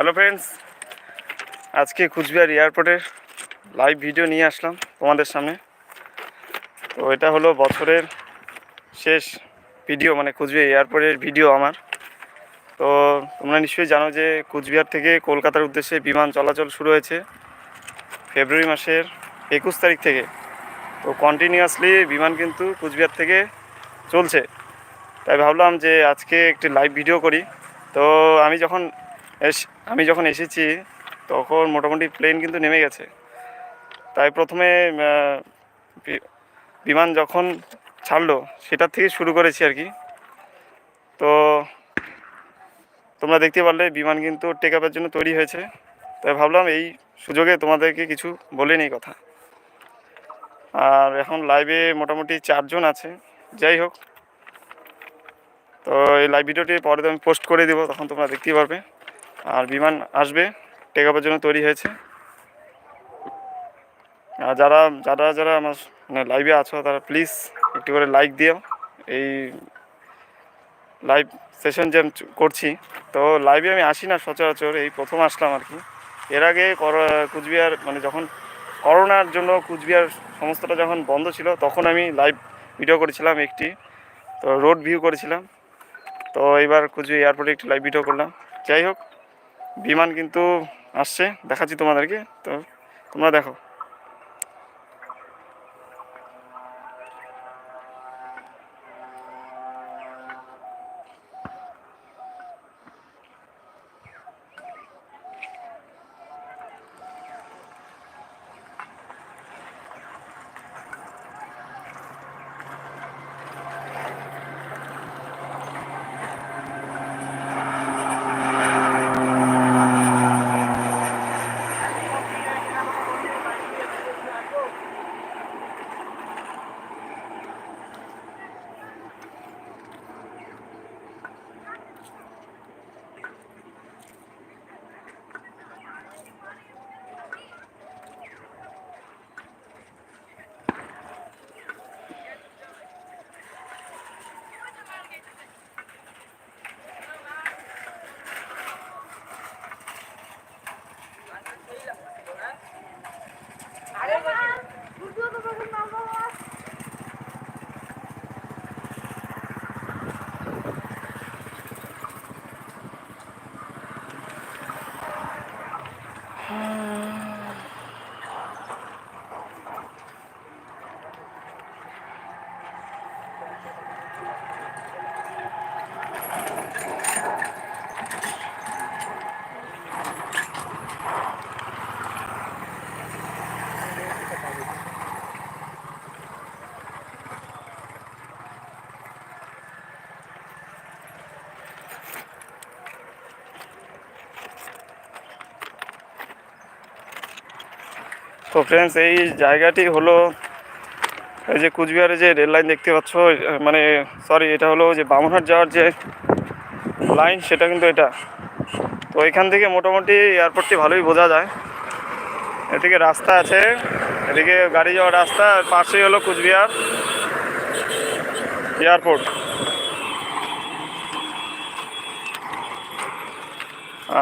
Hello friends আজকে কুচবিহার এয়ারপোর্টের live video নিয়ে আসলাম তোমাদের সামনে। তো এটা হলো বছরের শেষ ভিডিও মানে কুচবিহার এয়ারপোর্টের ভিডিও আমার। তো তোমরা নিশ্চয়ই জানো যে কুচবিহার থেকে কলকাতার উদ্দেশ্যে বিমান চলাচল শুরু হয়েছে ফেব্রুয়ারি মাসের একুশ তারিখ থেকে। তো কন্টিনিউয়াসলি বিমান কিন্তু কুচবিহার থেকে চলছে। তাই ভাবলাম যে আজকে একটি লাইভ ভিডিও করি। তো আমি যখন আমি যখন এসেছি, তখন মোটামুটি প্লেন কিন্তু নেমে গেছে। তাই প্রথমে বিমান যখন ছাড়লো সেটার থেকে শুরু করেছি আর কি। তো, তোমরা দেখতে পারলে বিমান কিন্তু টেক আপের জন্য তৈরি হয়েছে। তাই ভাবলাম এই সুযোগে তোমাদেরকে কিছু বলে নেই কথা। আর এখন লাইভে মোটামুটি চারজন আছে। যাই হোক, তো এই লাইভ ভিডিওটি পরে তো আমি পোস্ট করে দেবো, তখন তোমরা দেখতেই পারবে। আর বিমান আসবে টেক আপের জন্য তৈরি হয়েছে। আর যারা যারা যারা আমার মানে লাইভে আছো, তারা প্লিজ একটু করে লাইক দিও। এই লাইভ সেশন যে করছি, তো লাইভে আমি আসি না সচরাচর, এই প্রথম আসলাম আর কি। এর আগে কুচবিহার মানে যখন করোনার জন্য কুচবিহার সমস্তটা যখন বন্ধ ছিল, তখন আমি লাইভ ভিডিও করেছিলাম একটি, তো রোড ভিউ করেছিলাম। তো এবার কুচবিহার এয়ারপোর্টে একটি লাইভ ভিডিও করলাম। যাই হোক বিমান কিন্তু আসছে দেখাচ্ছি তোমাদেরকে। তো তোমরা দেখো। তো ফ্রেন্ডস এই জায়গাটি হলো, এই যে কুচবিহারে যে রেল লাইন দেখতে পাচ্ছ মানে সরি এটা হলো যে বামনহাট যাওয়ার যে লাইন সেটা কিন্তু এটা। তো এখান থেকে মোটামুটি এয়ারপোর্টটি ভালোই বোঝা যায়। এদিকে রাস্তা আছে, এদিকে গাড়ি যাওয়ার রাস্তা পাশেই হলো কুচবিহার এয়ারপোর্ট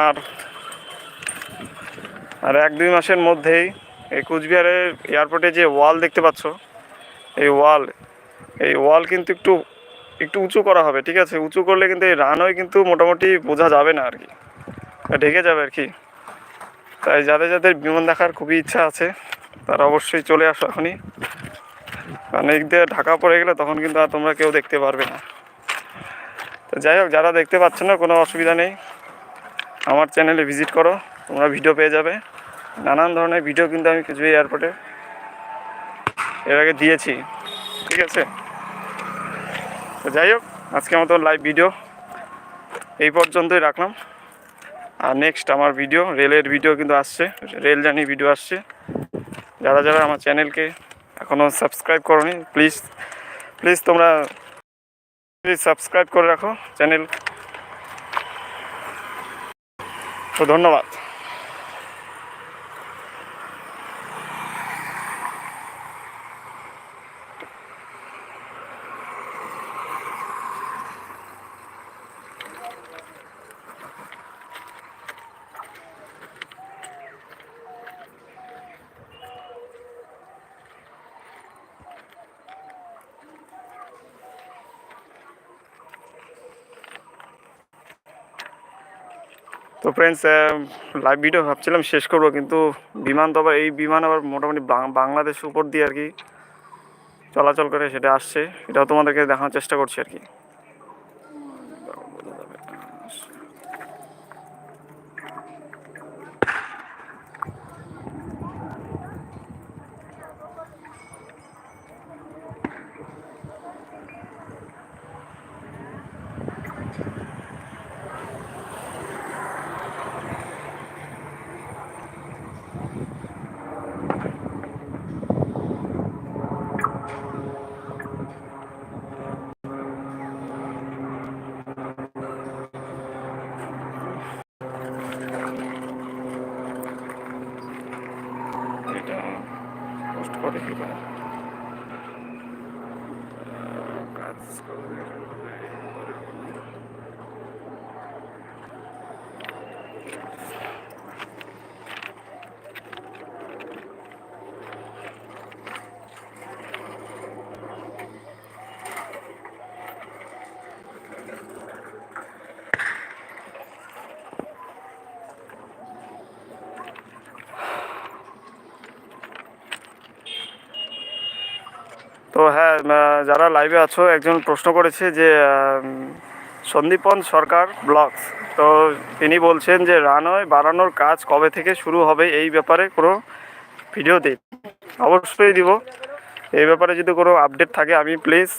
আর আর এক দুই মাসের মধ্যেই এই কুচবিহারের এয়ারপোর্টে যে ওয়াল দেখতে পাচ্ছ, এই ওয়াল এই ওয়াল কিন্তু একটু একটু উঁচু করা হবে, ঠিক আছে? উঁচু করলে কিন্তু এই রানওয়ে কিন্তু মোটামুটি বোঝা যাবে না আর কি ঢেকে যাবে আর কি। তাই যাদের যাদের বিমান দেখার খুবই ইচ্ছা আছে, তারা অবশ্যই চলে আসো এখনই। কারণ এই দিয়ে ঢাকা পড়ে গেলে তখন কিন্তু আর তোমরা কেউ দেখতে পারবে না। তো যাই হোক, যারা দেখতে পাচ্ছ না, কোনো অসুবিধা নেই। আমার চ্যানেলে ভিজিট করো, তোমরা ভিডিও পেয়ে যাবে। নানান ধরনের ভিডিও কিন্তু আমি কিছু এয়ারপোর্টে এর আগে দিয়েছি। ঠিক আছে? তো যাই হোক আজকে মতো লাইভ ভিডিও এই পর্যন্তই রাখলাম। আর নেক্সট আমার ভিডিও রেলের ভিডিও কিন্তু আসছে। রেল জার্নি ভিডিও আসছে। যারা যারা আমার চ্যানেলকে এখনও সাবস্ক্রাইব করনি প্লিজ প্লিজ তোমরা প্লিজ সাবস্ক্রাইব করে রাখো চ্যানেল তো ধন্যবাদ। তো ফ্রেন্ডস লাইভ ভিডিও ভাবছিলাম শেষ করব, কিন্তু বিমান তো আবার, এই বিমান আবার মোটামুটি বাংলাদেশ উপর দিয়ে আর কি চলাচল করে, সেটা আসছে। এটাও তোমাদেরকে দেখানোর চেষ্টা করছি আর কি। এটা কষ্ট করে তো হ্যাঁ যারা লাইভে আছো, একজন প্রশ্ন করেছে যে সন্দীপন সরকার ব্লগস। তো তিনি বলছেন যে, রানওয়ে বাড়ানোর কাজ কবে থেকে শুরু হবে এই ব্যাপারে কোনো ভিডিও দিন অবশ্যই দিব। এই ব্যাপারে যদি কোনো আপডেট থাকে, আমি প্লিজ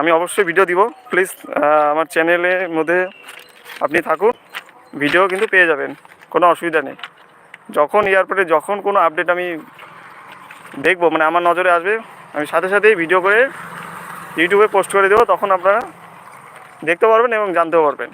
আমি অবশ্যই ভিডিও দিব। প্লিজ আমার চ্যানেলের মধ্যে আপনি থাকুন। ভিডিও কিন্তু পেয়ে যাবেন। কোনো অসুবিধা নেই। যখন এয়ারপোর্টে যখন কোনো আপডেট আমি দেখব মানে আমার নজরে আসবে। আমি সাথে সাথেই ভিডিও করে ইউটিউবে পোস্ট করে দেবো, তখন আপনারা দেখতে পারবেন এবং জানতেও পারবেন।